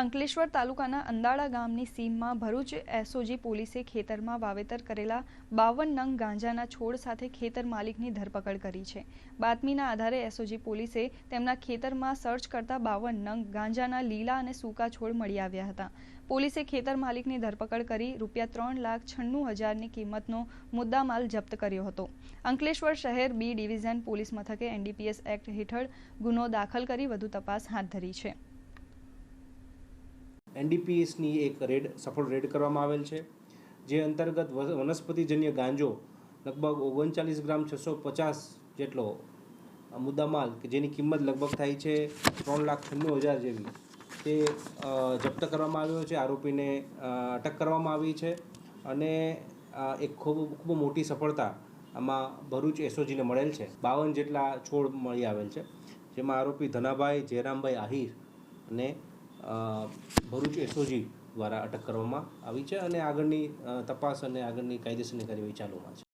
અંકલેશ્વર તાલુકાના અંદાળા ગામની સીમમાં ભરૂચ એસઓજી પોલીસે ખેતરમાં વાવેતર કરેલા બાવન નંગ ગાંજાના છોડ સાથે ખેતર માલિકની ધરપકડ કરી છે. બાતમીના આધારે એસઓજી પોલીસે તેમના ખેતરમાં સર્ચ કરતા બાવન નંગ ગાંજાના લીલા અને સૂકા છોડ મળી આવ્યા હતા. પોલીસે ખેતર માલિકની ધરપકડ કરી રૂપિયા ત્રણ લાખ છન્નું હજારની કિંમતનો મુદ્દામાલ જપ્ત કર્યો હતો. અંકલેશ્વર શહેર બી ડિવિઝન પોલીસ મથકે એનડીપીએસ એક્ટ હેઠળ ગુનો દાખલ કરી વધુ તપાસ હાથ ધરી છે. એનડીપીએસની એક રેડ, સફળ રેડ કરવામાં આવેલ છે, જે અંતર્ગત વનસ્પતિજન્ય ગાંજો લગભગ ઓગણચાલીસ ગ્રામ છસો પચાસ જેટલો મુદ્દામાલ, કે જેની કિંમત લગભગ થાય છે ત્રણ લાખ છન્નું હજાર જેવી, તે જપ્ત કરવામાં આવ્યો છે, આરોપીને અટક કરવામાં આવી છે અને એક ખૂબ ખૂબ મોટી સફળતા આમાં ભરૂચ એસઓજીને મળેલ છે. બાવન જેટલા છોડ મળી આવેલ છે, જેમાં આરોપી ધનાભાઈ જયરામભાઈ આહિર અને ભરૂચ એસઓજી દ્વારા અટક કરવામાં આવી છે અને આગળની તપાસ અને આગળની કાયદેસરની કાર્યવાહી ચાલુમાં છે.